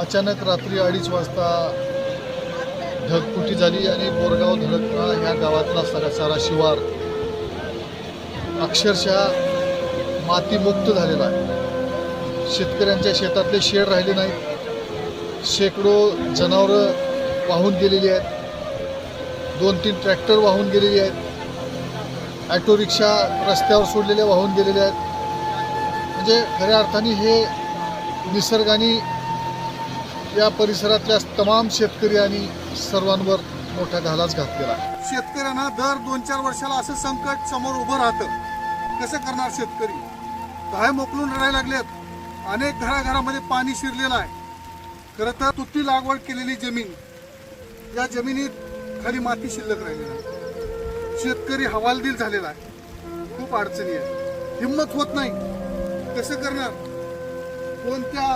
अचानक रात्री अडीच वाजता ढगफुटी झाली आणि बोरगाव धडकणा ह्या गावातला सगळा सारा शिवार अक्षरशः मातीमुक्त झालेला आहे. शेतकऱ्यांच्या शेतातले शेड राहिले नाहीत. शेकडो जनावरं वाहून गेलेली आहेत. दोन तीन ट्रॅक्टर वाहून गेलेली आहेत. ॲटो रिक्षा रस्त्यावर सोडलेल्या वाहून गेलेल्या आहेत. म्हणजे खऱ्या अर्थाने हे निसर्गाने या परिसरातल्या तमाम शेतकरी आणि सर्वांवर मोठा घालाच घातलेला आहे. शेतकऱ्यांना दर दोन चार वर्षाला असं संकट समोर उभं राहतं. कसं करणार शेतकरी? काय मोकलून रडायला लागलेत? अनेक घराघरामध्ये पाणी शिरलेलं आहे. खरं तर तुती लागवड केलेली जमीन या जमिनीत खाली माती शिल्लक राहिलेली आहे. शेतकरी हवालदिल झालेला आहे. खूप अडचणी आहे हिंमत होत नाही. कसं करणार? कोणत्या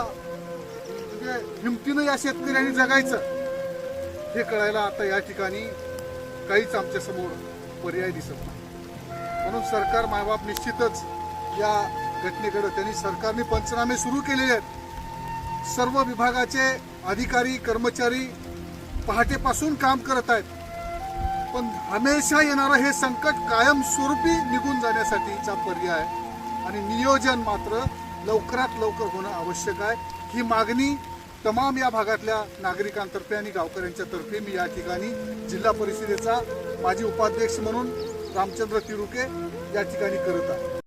हिमतीनं या शेतकऱ्यांनी जगायचं. हे कळायला आता या ठिकाणी काहीच आमच्यासमोर पर्याय दिसत नाही. म्हणून सरकार मायबाप निश्चितच या घटनेकडे त्यांनी सरकारने पंचनामे सुरू केलेले आहेत. सर्व विभागाचे अधिकारी कर्मचारी पहाटेपासून काम करत आहेत. पण हमेशा येणारं हे संकट कायमस्वरूपी निघून जाण्यासाठीचा पर्याय आणि नियोजन मात्र लवकरात लवकर होणं आवश्यक आहे. ही मागणी तमाम या भागातल्या नागरिकांतर्फे आणि गावकऱ्यांच्या तर्फे मी या ठिकाणी जिल्हा परिषदेचा माजी उपाध्यक्ष म्हणून रामचंद्र तिरुके या ठिकाणी करत आहे.